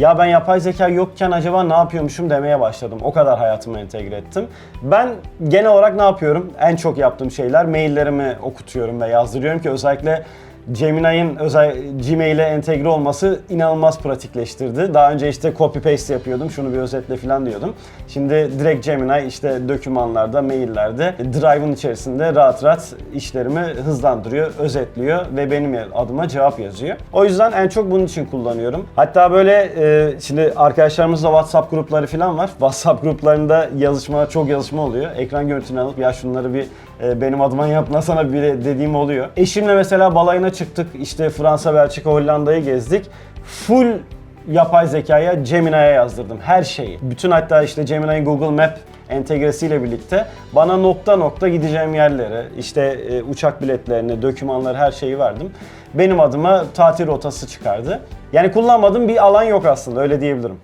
ya ben yapay zeka yokken acaba ne yapıyormuşum demeye başladım. O kadar hayatıma entegre ettim. Ben genel olarak ne yapıyorum? En çok yaptığım şeyler maillerimi okutuyorum ve yazdırıyorum ki özellikle Gemini'nin özel Gmail'e entegre olması inanılmaz pratikleştirdi. Daha önce işte copy paste yapıyordum, şunu bir özetle falan diyordum. Şimdi direkt Gemini işte dokümanlarda, maillerde, Drive'ın içerisinde rahat rahat işlerimi hızlandırıyor, özetliyor ve benim adıma cevap yazıyor. O yüzden en çok bunun için kullanıyorum. Hatta böyle e, şimdi arkadaşlarımızla WhatsApp grupları falan var. WhatsApp gruplarında yazışma, çok yazışma oluyor. Ekran görüntünü alıp ya şunları bir e, benim adıma yapmasana bir dediğim oluyor. Eşimle mesela balayına çıktık. İşte Fransa, Belçika, Hollanda'yı gezdik. Full yapay zekaya Gemini'ye yazdırdım her şeyi. Bütün hatta işte Gemini'nin Google Map entegresiyle birlikte bana nokta nokta gideceğim yerleri, işte e, uçak biletlerini, dokümanları her şeyi verdim. Benim adıma tatil rotası çıkardı. Yani kullanmadığım bir alan yok aslında öyle diyebilirim.